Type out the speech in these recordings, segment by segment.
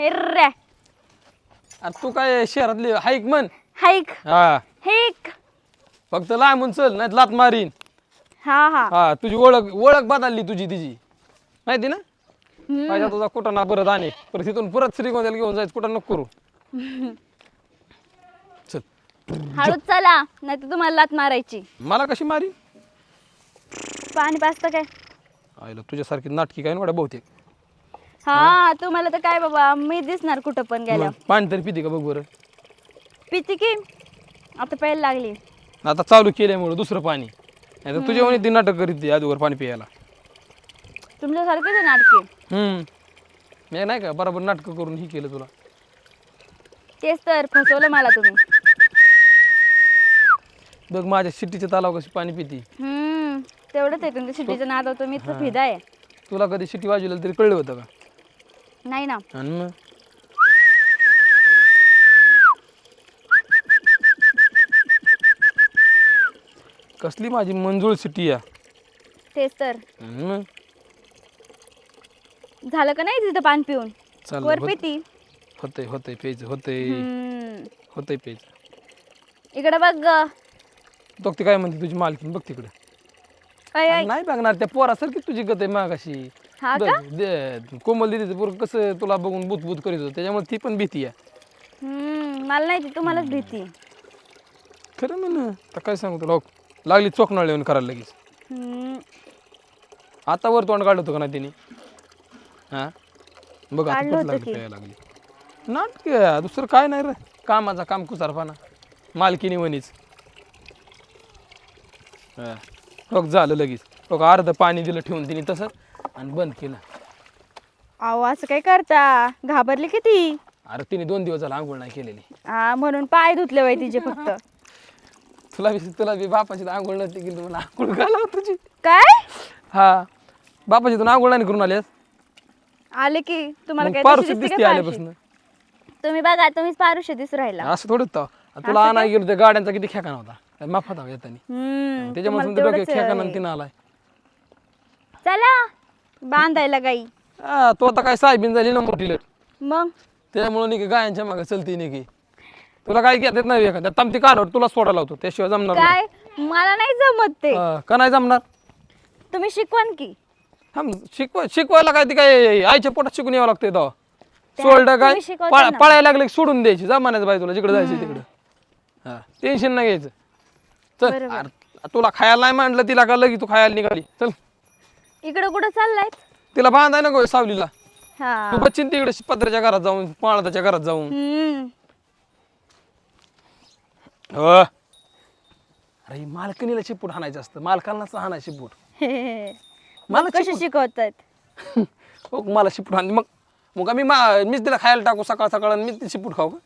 हेर्रे. अरे तू काय शहरातली हाईक म्हण? हाईक. हा. हेक. फक्त लांबून चल नाही लात मारीन. हा हा. हा तुझी ओळख ओळख बदलली तुझी तिची. माहिती ना. पाहिजे तुझा कुठं ना परत आणि परत तिथून परत श्रीगोंद्याला घेऊन जायचं कुठं नको करू. चल. हळूच चला नाही तर तुम्हाला लात मारायची. मला कशी मारी पाणी पाजतं काय? आईला तुझ्यासारखी नाटकी काय ना बहुतेक? हा? तुम्हाला तर काय बाबा मी दिसणार कुठं पण गेल्या मग पाणी तरी पिते का बघ बरं? पिती की. आता प्यायला लागली. आता चालू केल्यामुळं दुसरं पाणी. नाही तर तुझ्या ती नाटक करीत ती आजूवर पाणी प्यायला. तुमच्यासारखेच आहे नाटके. हम्म. मी नाही का बरोबर नाटकं करून ही केलं तुला. तेच तर फसवलं मला तुम्ही. बघ माझ्या शिट्टीच्या तलाव कशी पाणी पिती. हम्म. तेवढंच आहे तुमच्या सिटीचं नाद होतं मी तर फिदा आहे तुला कधी शिट्टी वाजवलेलं तरी कळलं होतं का? नाही ना. आणि मग? कसली माझी मंजूळ सिटी या? तेच तर. आणि मग? झालं का नाही तिथं पाणी पिऊन? वर होत- पिती होतंय होतंय प्यायचं होतंय. हम्म. होतंय प्यायचं इकडे बघ ग. बघ ते काय म्हणते तुझी मालकीन बघ तिकडे. नाही बघणार त्या पोरासारखी तुझी गत आहे मागाशी. हा बघ, का? दे- कोमल दिदीचं पोर कसं तुला बघून बुत करत होतं त्याच्यामुळे ती पण भीती आहे. हम्म मला नाही ती तुम्हालाच भीती खरं म्हण आता काय सांगू तुला हो, लागली चोकनाळ येऊन करायला लगेच. हम्म. आता वर तोंड काढलं होतं का नाही तिने? हा? बघ आता काढलं कुठं होतं लागली की. प्यायला लागली. नाटक आहे, दुसरं काय नाही रे कामाचा काम कुसारपणा मालकीनी वणीच हा. बघ झालं लगेच. बघ अर्ध पाणी दिलं ठेवून तिने तसं आणि बंद केलं. अहो असं काय करता? घाबरली किती अरे तिने दोन दिवस झाला आंघोळ नाही केलेली. हा म्हणून पाय धुतले बाई तिचे फक्त. तुला बी तुला बी बापाची तर आंघोळ नव्हती की तुम्हाला आंघोळ घाला तुझी काय? हा. बापाची तर आंघोळ नाही करून आल्यास आले की तुम्हाला मग काय पारुशी तशी दिसते आल्यापासून? तुम्ही बघा तुम्हीच पारुष्य दिसू राहिला. असं थोडंच तर. तुला आणा गेलो त्या गाड्यांचा किती खेका नव्हता माफ होता येतानी. हम्म त्याच्यामुळे तुम्हाला तुमच्या डोक्यात तेवढंच, खेका अं, नंतर आलाय. चला. बांधायला गाई. हा, तो आता काय साहेबीन झाली ना मोठी लट. मग? त्यामुळे नाही की गायांच्या मागे चलती नाही की तुला काय घेत नाही एखाद्या तमती काढवर तुला सोडा लावतो त्याशिवाय जमणार नाही. काय? मला नाही जमत ते. हा, का नाही जमणार? तुम्ही शिकवान की. थांब शिकवा शिकवायला काय ते काय आईच्या पोटात शिकून यावं लागतंय तो सोडलं काय तुम्ही शिकवता पळ- ना. पळायला लागले की सोडून द्यायची जमान्याचं बाई तुला जिकडे जायचं तिकडे. हा टेन्शन नाही घ्यायचं. चल बरोबर. अरे, तुला खायला नाही मांडलं तिला का लगी तू खायला निघाली? चल. इकडं कुठं चाललाय तिला बांधाय नको सावलीला. हा. तू बच्चीन तिकडे पत्र्याच्या घरात जाऊन पाळताच्या घरात जाऊन. हम्म. हो. अरे ही मालकणीला शिपूट हाणायचं असतं. मालकाला नसतं हाणायचं शिपूट मला शिपूट- शिकवतात हो मला शिपूट हाण मग मग मी मा मीच तिला खायला टाकू सकाळ सकाळ आणि मीच ती शिपूट खाऊ का?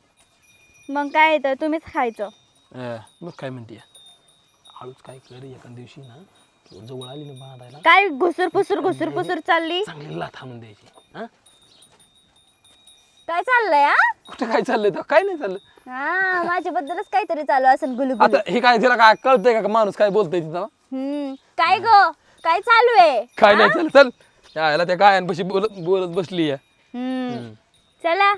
मग काय तर तुम्हीच खायचं. अं, मग काय म्हणते हळूच काय कर एका दिवशी ना तू जवळ आली ना बांधायला. काय घुसूर फुसूर घुसूर फुसूर चालली? चांगली लाथ हाणून द्यायची हा? काय चाललंय हा? कुठं काय चाललंय तर काय नाही चाललं. हा माझ्याबद्दलच काहीतरी चालू असेल गुलू आता हे काय तिला काय कळतंय का? माणूस काय बोलतोय तिथं? हम्म काय ग? काय चालू आहे? काय नाही चाललं चल यायला त्या गायांपाशी बोलत बोलत बसली आहे हम्म. चला.